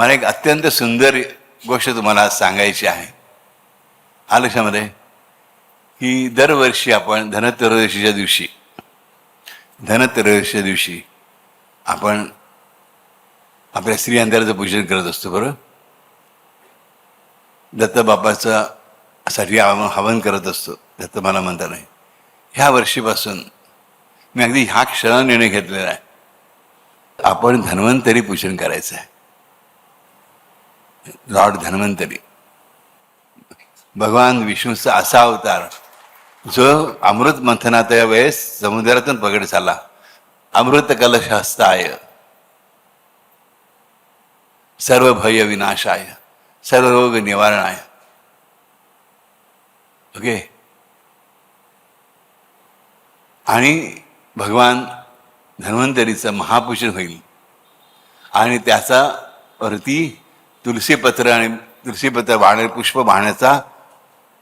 मला एक अत्यंत सुंदर गोष्ट तुम्हाला आज सांगायची आहे. हा लक्षामध्ये? की दरवर्षी आपण धनत्रयोदशीच्या दिवशी धनत्रयोदशीच्या दिवशी आपण आपल्या स्त्रियांतराचं पूजन करत असतो बरं दत्तबापाचं साठी आव- हवन करत असतो दत्त मला म्हणता नाही ह्या वर्षीपासून मी अगदी ह्या क्षणा निर्णय घेतलेला आहे. आपण धन्वंतरी पूजन करायचं आहे. लॉर्ड धन्वंतरी भगवान विष्णूचा असा अवतार जो अमृत मंथनात या वेळेस समुद्रातून पगड झाला. अमृत कलश हस्ताय सर्व भय विनाशाय सर्व रोग निवारणाय. ओके? आणि भगवान धन्वंतरीचं महापूजन होईल. आणि त्याचा वरती तुलसीपत्र आणि तुलसीपत्र वाहणे पुष्प वाहण्याचा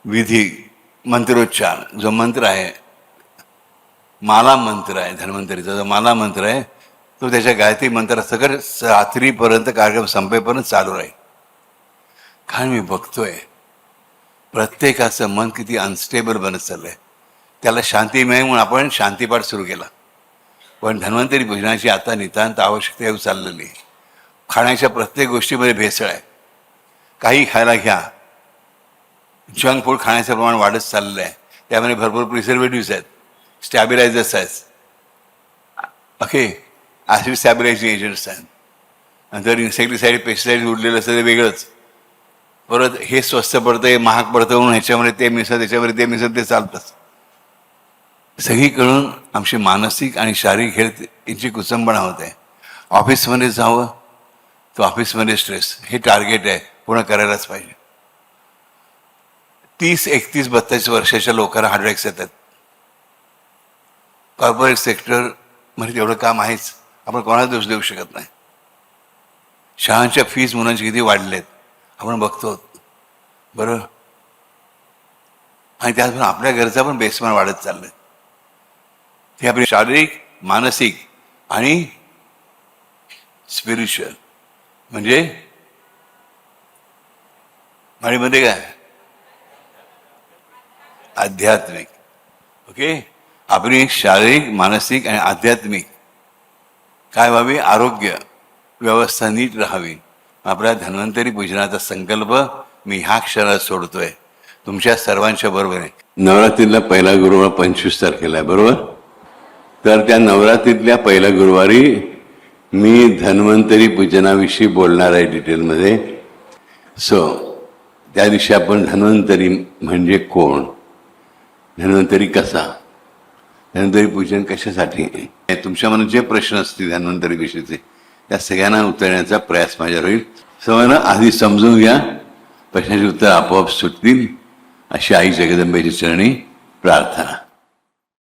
विधी मंत्रोच्चार. जो मंत्र आहे माला मंत्र आहे धन्वंतरीचा जो माला मंत्र आहे तो त्याच्या गायत्री मंत्र सगळं रात्रीपर्यंत कार्यक्रम संपेपर्यंत चालू राहील. कारण मी बघतोय प्रत्येकाचं मन किती अनस्टेबल बनत चाललंय. त्याला शांती मिळेल म्हणून आपण शांतीपाठ सुरू केला. पण धन्वंतरी भोजनाची आता नितांत आवश्यकता येऊ चाललेली आहे. खाण्याच्या प्रत्येक गोष्टीमध्ये भेसळ आहे. काही खायला घ्या. जंक फूड खाण्याचं प्रमाण वाढत चाललेलं आहे त्यामध्ये भरपूर प्रिझर्वेटिव्स आहेत. स्टॅबिलायझर्स आहेत. ओके ॲसिड स्टॅबिलायझिंग एजंट्स आहेत. नंतर इन्सेक्टिसाईड पेस्टिसाईड उरलेलं असतं ते वेगळंच. परत हे स्वस्त पडतं हे महाग पडतं म्हणून ह्याच्यामध्ये ते मिसळ त्याच्यामध्ये ते मिसळ ते चालतंच. सगळीकडून आमची मानसिक आणि शारीरिक हेल्थ यांची कुचंबणा होते. ऑफिसमध्ये जावं तो ऑफिसमध्ये स्ट्रेस हे टार्गेट आहे. पूर्ण करायलाच पाहिजे. तीस एकतीस बत्तीस वर्षाच्या लोकांना हार्ट येतात. कॉर्पोरेट सेक्टरमध्ये तेवढं काम आहेच. आपण कोणाला दोष देऊ शकत नाही. शाळांच्या फीज मुलांचे किती वाढलेत. आपण बघतो. बरं? आणि त्याचबरोबर आपल्या गरजा पण बेसमान वाढत चाललेत ते आपली शारीरिक मानसिक आणि स्पिरिच्युअल म्हणजे? माळीमध्ये काय? आध्यात्मिक. ओके? आपली शारीरिक मानसिक आणि आध्यात्मिक. काय व्हावी? आरोग्य. व्यवस्था नीट राहावी. आपल्या धन्वंतरी पूजनाचा संकल्प मी ह्या क्षणात सोडतोय. तुमच्या सर्वांच्या बरोबर आहे. नवरात्रीला पहिला गुरुवार पंचवीस तारखेला आहे बरोबर? तर त्या नवरात्रीतल्या पहिल्या गुरुवारी मी धन्वंतरी पूजनाविषयी बोलणार आहे डिटेलमध्ये. सो त्या दिवशी आपण धन्वंतरी म्हणजे कोण? धन्वंतरी कसा? धन्वंतरी पूजन कशासाठी? हे तुमच्या मनात जे प्रश्न असतील धन्वंतरी विषयीचे त्या सगळ्यांना उतरण्याचा प्रयास माझ्यावर होईल. सर्वांना आधी समजून घ्या. प्रश्नाची उत्तर आपोआप सुटतील. अशी आई जगदंबेची चरणी प्रार्थना.